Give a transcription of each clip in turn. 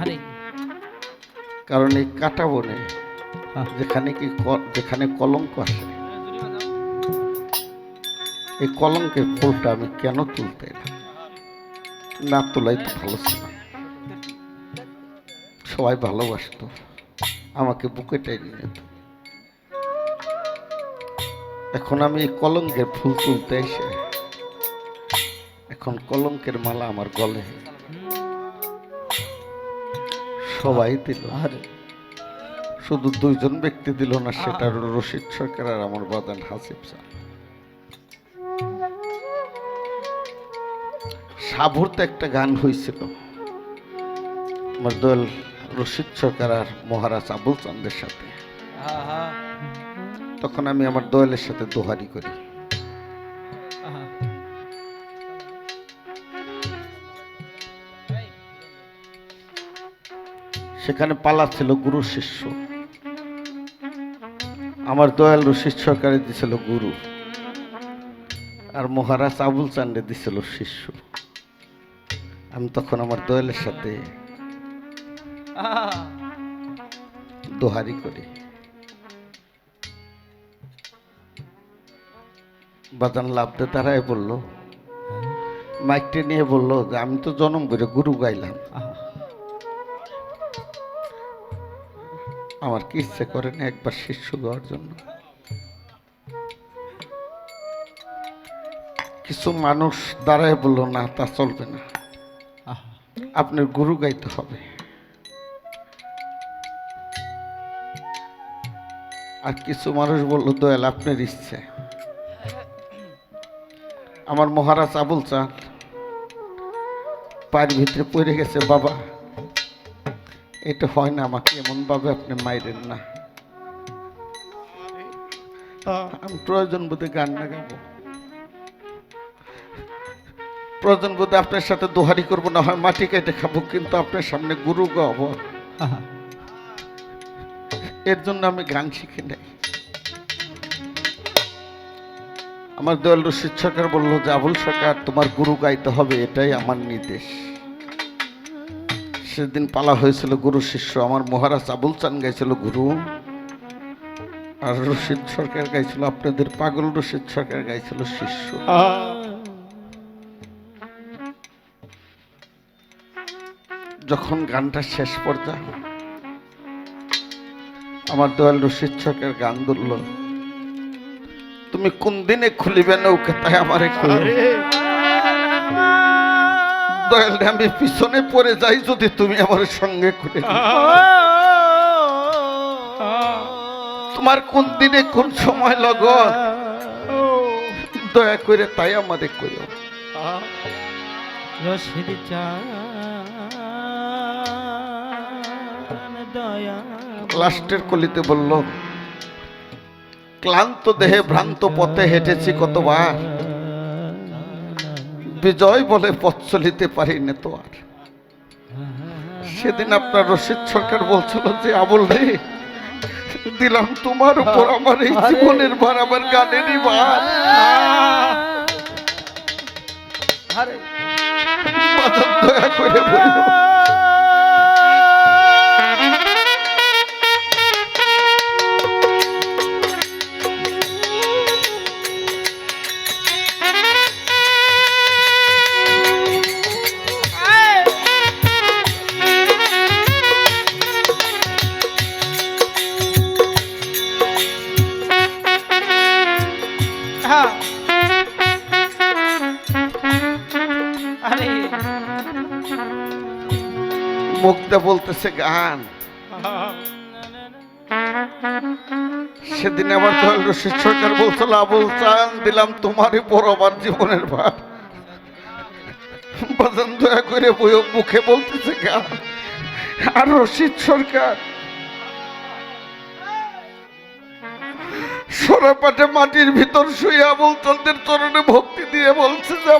আরে কারণ এই কাটা বনে। যেখানে কি যেখানে কলঙ্ক আসে এই কলঙ্কের ফুলটা আমি কেন তুলতে এলাম? না তোলাই তো ভালো ছিল সবাই ভালোবাসতো আমাকে বুকে টেনে নিত। এখন আমি এই কলঙ্কের ফুল তুলতে এসে এখন কলঙ্কের মালা আমার গলে। সবাই দিল। আরে শুধু দুইজন ব্যক্তি দিল না সেটা হলো রশিদ সরকার আর আমার বাদান হাসিব স্যার। সাভুরতে একটা গান হয়েছিল আমার দল রশিদ সরকার আর মহারাজ আবুল চান্দের সাথে। তখন আমি আমার দোয়েলের সাথে দোহারি করি। সেখানে পালা ছিল গুরু শিষ্য। আমার দয়াল রশিদ সরকারে দিছিল গুরু, আর মহারাজ আবুল চান্ডে দিছিল শিষ্য। আমি তখন আমার দয়ালের সাথে দোহারি করি। বাদান লাভতে তারাই বলল, মাইকটি নিয়ে বলল যে, আমি তো জনম করে গুরু গাইলাম। আমার কি ইচ্ছে করে না একবার শিষ্য দেওয়ার জন্য। কিছু মানুষ দাঁড়ায় বলল না তা চলবে না। আপনার গুরু গাইতে হবে। আর কিছু মানুষ বলল দয়াল আপনার ইচ্ছে। আমার মহারাজ আবুল চাঁদ পায়ের ভিতরে পড়ে গেছে বাবা। এটা হয় না আমাকে এমন ভাবে আপনি মাইরেন না। আমি প্রয়োজন বোধে গান না গাবো। প্রয়োজন বোধে আপনার সাথে দোহারি করব না হয় মাটি কেটে খাব কিন্তু আপনার সামনে গুরু গাবো। এর জন্য আমি গান শিখি নাই। আমার দয়াল রশিদ সরকার বলল যে আবুল সরকার তোমার গুরু গাইতে হবে এটাই আমার নির্দেশ। সেদিন পালা হয়েছিল গুরু শিষ্য। আমার মহারাজ আবুল চান গাইছিল, গুরু, আর রশিদ সরকার গাইছিল, আপনাদের পাগল রশিদ সরকার গাইছিল শিষ্য। যখন গানটা শেষ পর্যায়ে আমার দয়াল রশিদ সরকার গান ধরল, তুমি কোন দিনে খুলিবে নৌকা তাই আমারে খুলবে? দয়াল আমি পিছনে পড়ে যাই যদি তুমি আমার সঙ্গে খুলে তোমার কোন দিনে কোন সময় লগন দয়া করে তাই আমাদের করো রশিদ লাস্টের কলিতে বলল ক্লান্ত দেহে ভ্রান্ত পথে হেঁটেছি কতবার? বিজয় বলে পথ চলিতে পারি না তো আর। সেদিন আপনার রশিদ সরকার বলছিল যে আবুল রে দিলাম তোমার উপর আমার এই জীবনের ভার আমার গানেরই ভার। আরে। দয়া করে মুখটা বলতেছে গান। সেদিন আবার সরকার বলছিল আবুল চান দিলাম তোমারই বড় আমার জীবনের ভার। বাজান দয়া করে বইও মুখে বলতেছে গান। আর রশিদ সরকার সরাপাটে মাটির ভিতর শুয়ে আবুল চন্দ্রের চরণে ভক্তি দিয়ে বলছে যে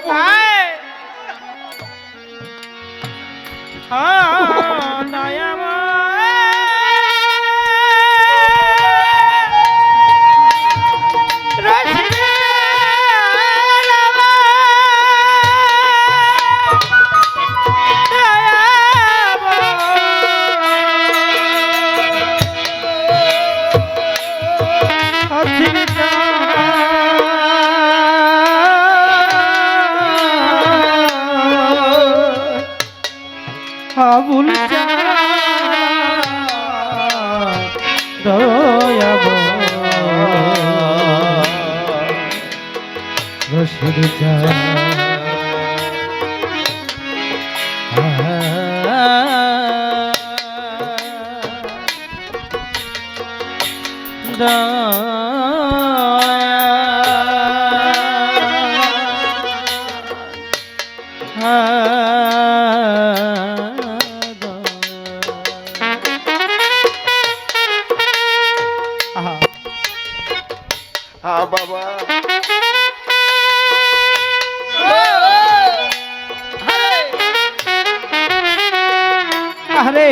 আবুল আরে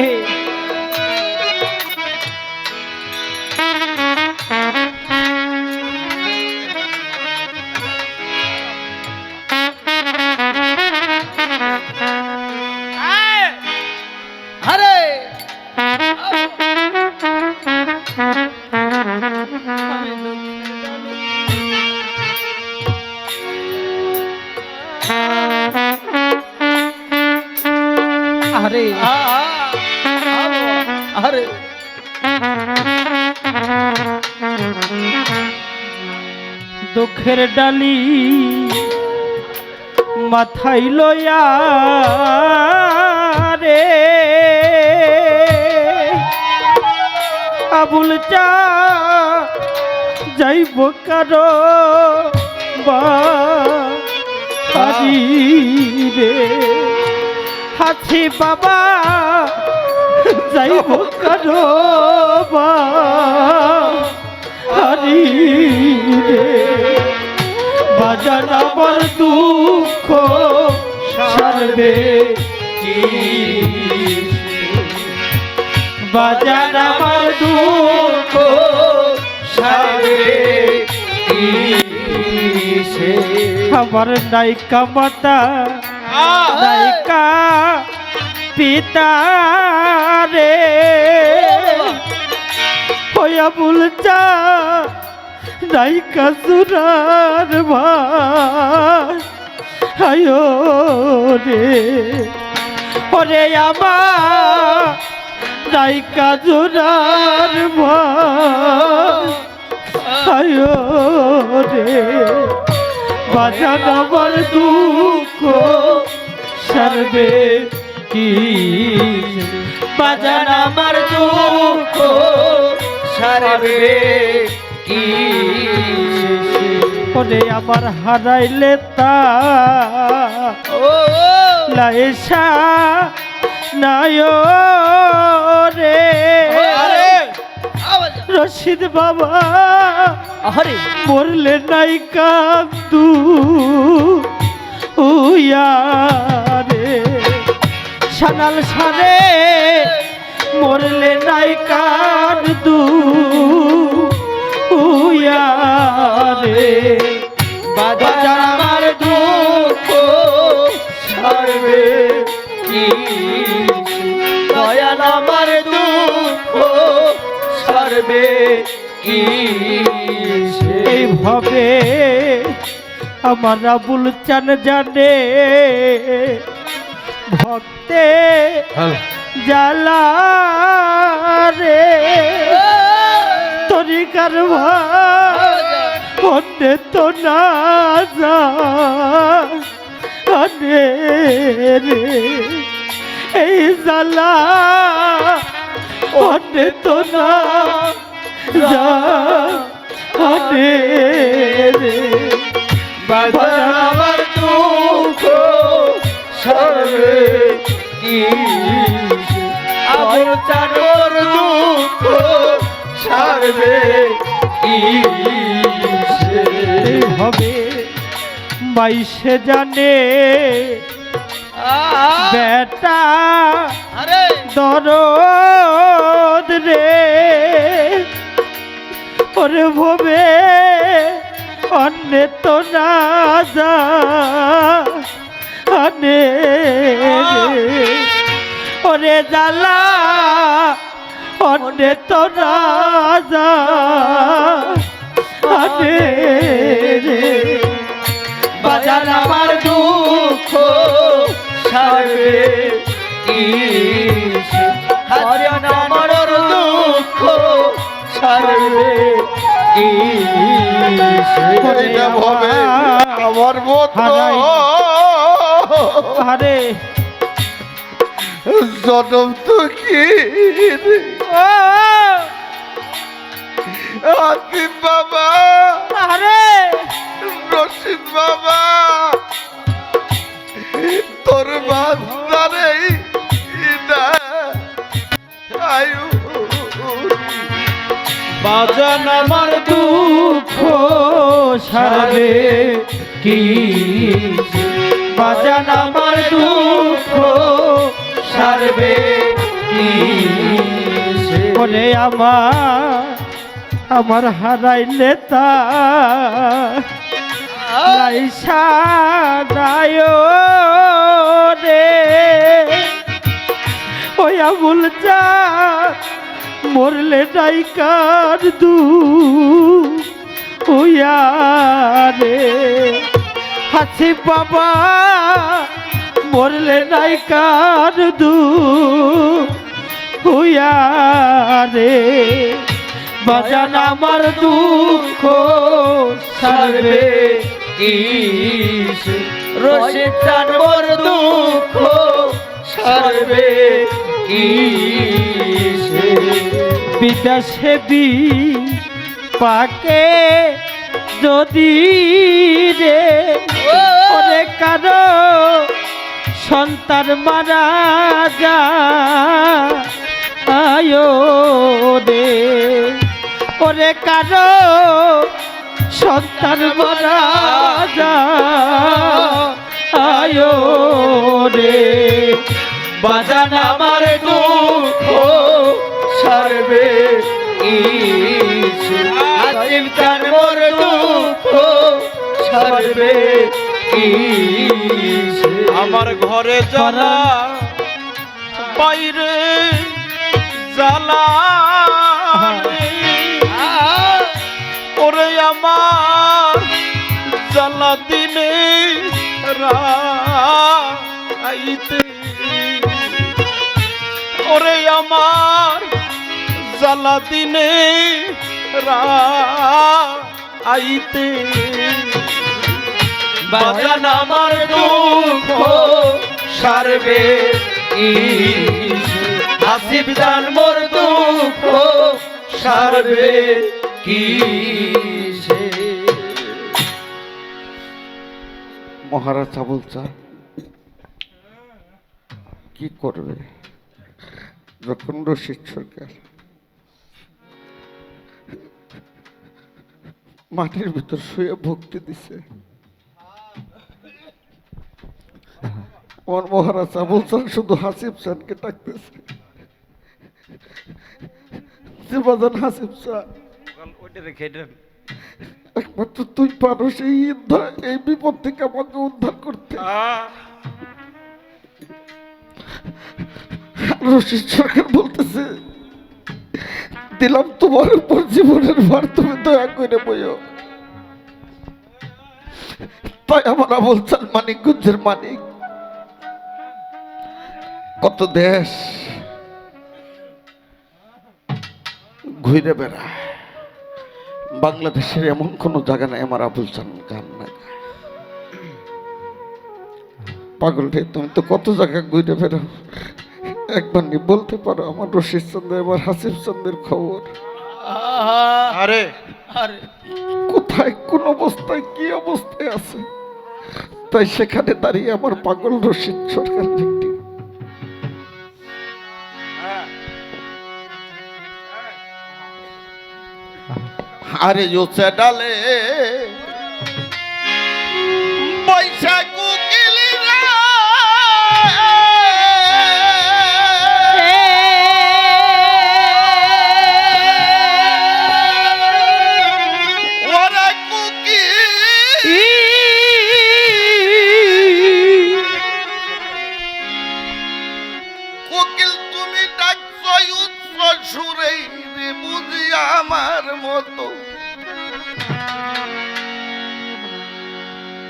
ডালি মাথায় লয়া রে। আবুল চা যাইব কারও বাড়ি রে। হাছি বাবা যাইব কারও বাড়ি রে। বাজার আমার দুঃখ সারবে বাজার আমার দুঃখ সারবে আমার নায়িকা মাতা নায়িকা পিতা রে। হইয়া বুলচা নায়িকা সুরার ভাই রে, ওরে আমার নায়িকা জোরার ভাই রে, বাজান আমার দুঃখ সারবে কি বাজান আমার দুঃখ সারবে কি আমার হারাইলে তা লাইসা নায় রে। রশিদ বাবা আরে মরলে নাই কান্দু উয়া রে সানাল সারে মরলে নাই কান্দু এইভাবে আমার আবুল চান জানে। ভক্তে জ্বালা রে। তরিকার ভান্ডে তো না রে। এই জ্বালা অন্যে তো না জানে রে বাজার আমার দুঃখ সারবে কি চানোর দুঃখ সারবে হবে বাইশে জানে বেটা দরদ রে। ওরে ভবে অন্য তো না জানে রে। ওরে জ্বালা অন্য তো না বাজার আমার দুঃখ কি এটা ভাবে আমার মতো। আরে। জনম তো কি ও বাবা। আরে। রশিদ বাবা। তোর বান্দারে ইনা আয়ু বাজান আমার দুঃখ সারবে কি? বাজান আমার দুঃখ সারবে কি? বলে আমার আমার হারাইলে তা রে। ওই আবুল চা মরলে ডাইকার দু উয়া রে হাসি বাবা, মরলে ডাইকার দু হুয়া রে বাজান আমার দুঃখ সারবে রসে চান মোর দুঃখ সারবে বিদেশে বি পাকে যদি রে, ওরে কারও সন্তান মারা যা আয়ো রে। ওরে কারও সন্তান মারা যা আয়ো রে। বাজান আমার দুঃখ, সারবে আসিম চান মোর দুঃখ, সারবে আমার ঘরে জ্বালা, বাইরে জ্বালা ওরে আমার জ্বালা দিনে রাইতে ওরে আমার জ্বালা দিনে রাইতে বাজান আমার দুঃখ সারবে আসিফ চান মোর দুঃখ সারবে কি মহারাজ আবুল চা কি করবে? যখন রশিদ সরকার। মাটির ভিতর শুয়ে ভক্তি দিছে। আমার মহারাজ আবুল চান শুধু হাসিব চানকে ডাকতেছে। যে বাজান হাসিব চান ওইটা রেখে দেন। একমাত্র তুই পারো উদ্ধার এই বিপদ থেকে আমাকে উদ্ধার করতে। রশিদ সরকার বলতেছে, দিলাম তোমার উপর জীবনের ভার, তুমি দয়া করে বইও। তাই আমার চাল মানিকগঞ্জের মানিক। কত দেশ ঘুরে বেড়ায়। বাংলাদেশের এমন কোনো জায়গা নাই, আমার আবুল চান গান না পাগল রে, তুমি তো কত জায়গা ঘুরে বেড়াও। একবার নি বলতে পারো আমার রশিদ চন্দ্র এবার হাসিফ চন্দ্রের খবর। আরে! আরে! কোথায় কোন অবস্থায় কি অবস্থায় আছে? তাই সেখানে দাঁড়িয়ে আমার পাগল রশিদ সরকার একটি আরে জোসে ডালে বৈশাখ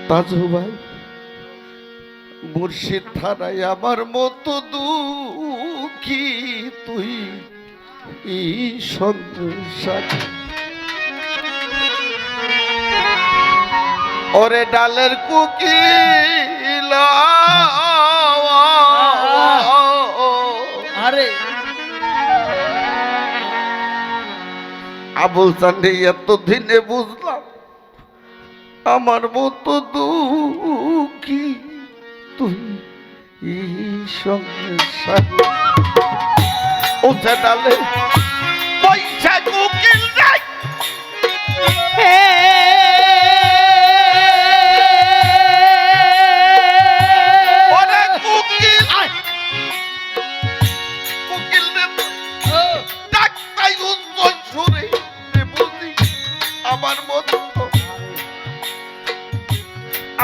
তাজু ভাই মুর্শিদ ধারায় আমার মতো দুঃখী তুই সংসার ওরে ডালের কুকিল আরে। আবুল চান্ডে এতদিনে বুঝলাম আমার মতো দুঃখী। তুই সংসার। উঠে ডালে পয়সা কুকিল নাই।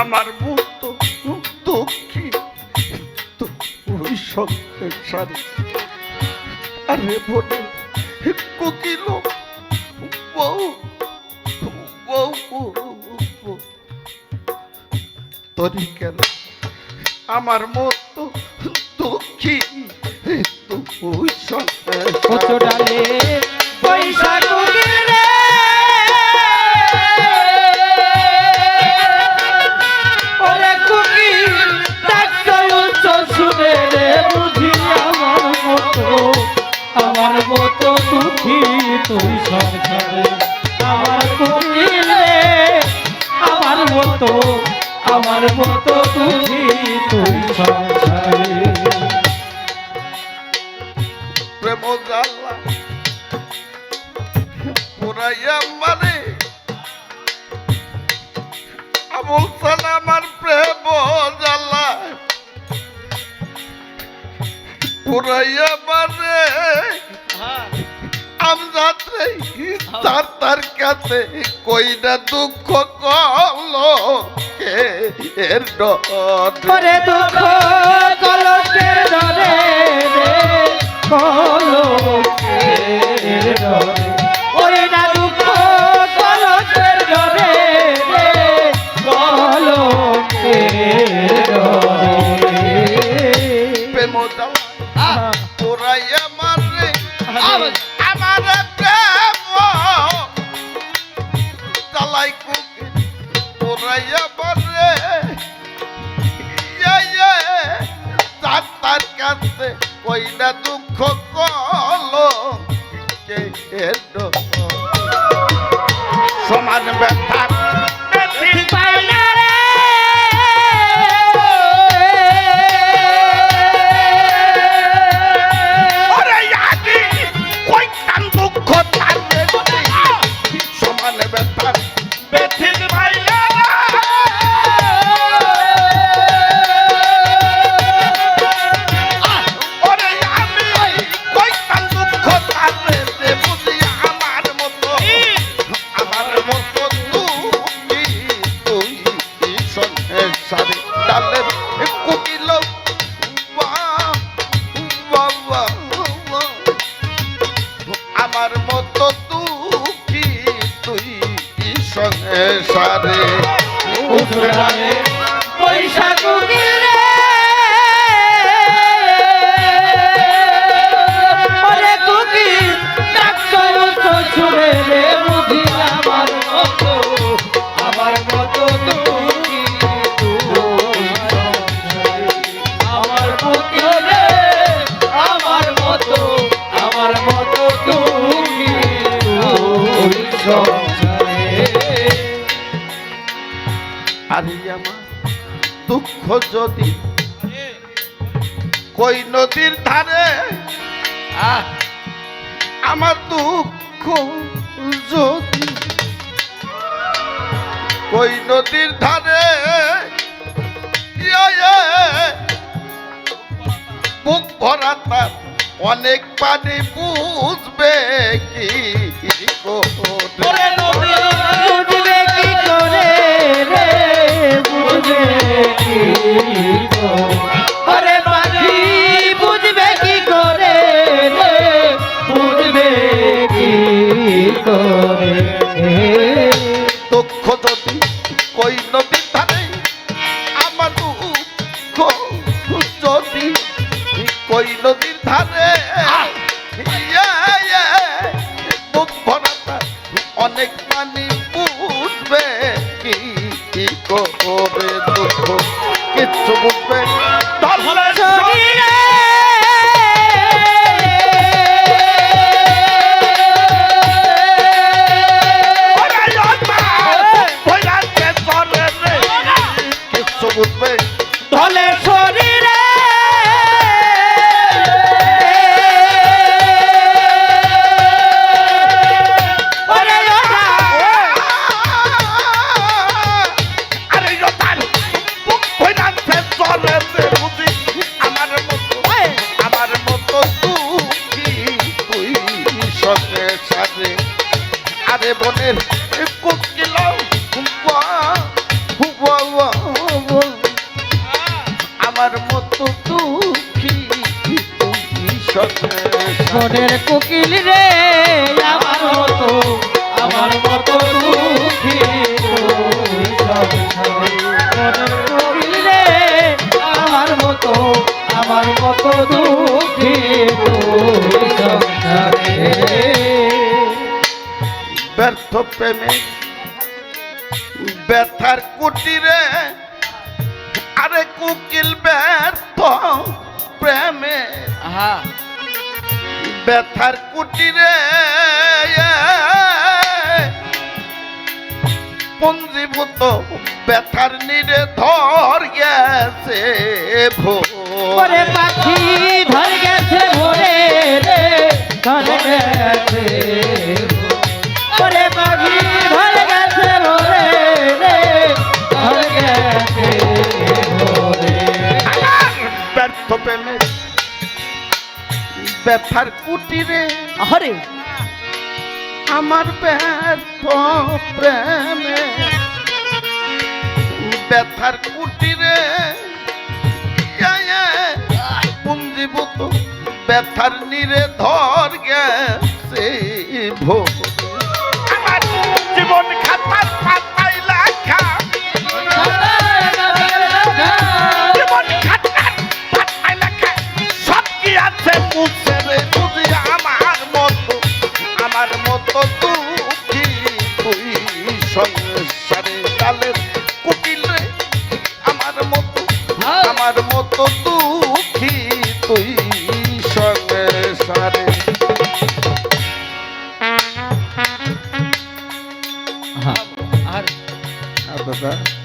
আমার মতো দুঃখী সংসারে আরে বলে তরি কেন আমার মতো দুঃখী তুই আমার কুকিল আমার মতো আমার মতো দুঃখী তুই সংসারে পুরাইয়া মানে আমল সাল আমার জাল্লা পুরাইয়া মানে আমজাত্রে তার তার কাছে কইরা দুঃখ কল এর ডরে। দুঃখ কে ডরে কলো কে ডরে। তার কাছে কই না দুঃখ কলো সমান ব্যথা তুই সংসারে পয়সা যদি কই নদীর ধারে? আমার দুঃখ যদি কই নদীর ধারে? ইয়ে, ইয়ে, বুক ভরা তার অনেক পানি বুঝবে কি? কি কত দুঃখে ব্যর্থ প্রেমে ব্যথার কুটিরে আরে কুকিল ব্যর্থ প্রেমে। হা ব্যথার কুটিরে পঞ্জীভূত ব্যথার নিরে ধর গেছে ভোরে পাখি ধর গেছে ভোরে রে ধর গেছে পাখি গেছে রে ব্যথার কুটিরে আরে আমার ব্যর্থ প্রেমে ব্যথার কুটিরে পুঞ্জীভূত ব্যথার নিরে ধর গেছে ভোগ। জীবন খাতার খাতা Adada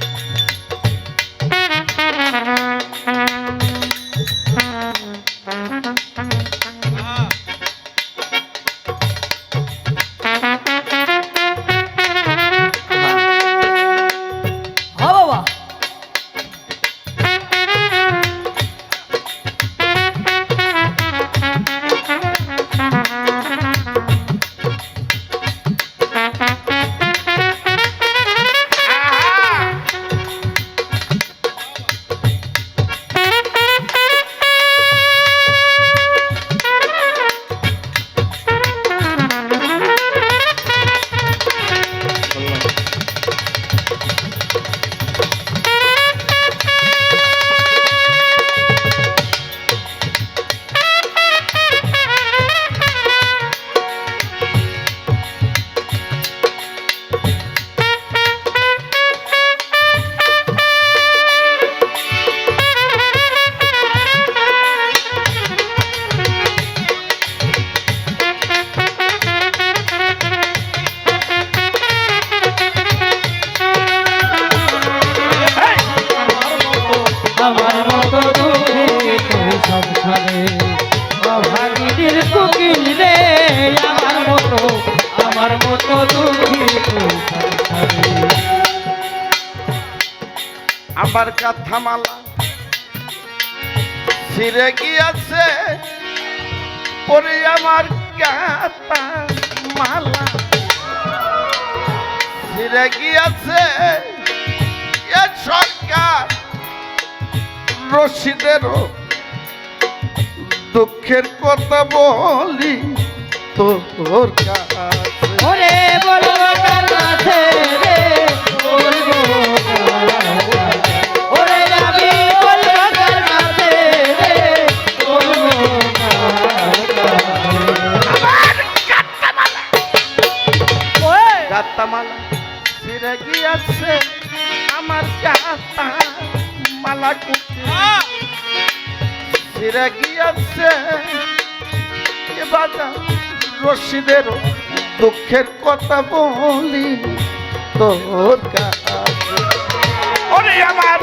ফিরে গিয়েছে সরকার। রশিদেরও দুঃখের কথা বলি তোর কাজ ফিরে গিয়েছে। রশিদের দুঃখের কথা বলি তোর কাছে। আমার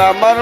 আমার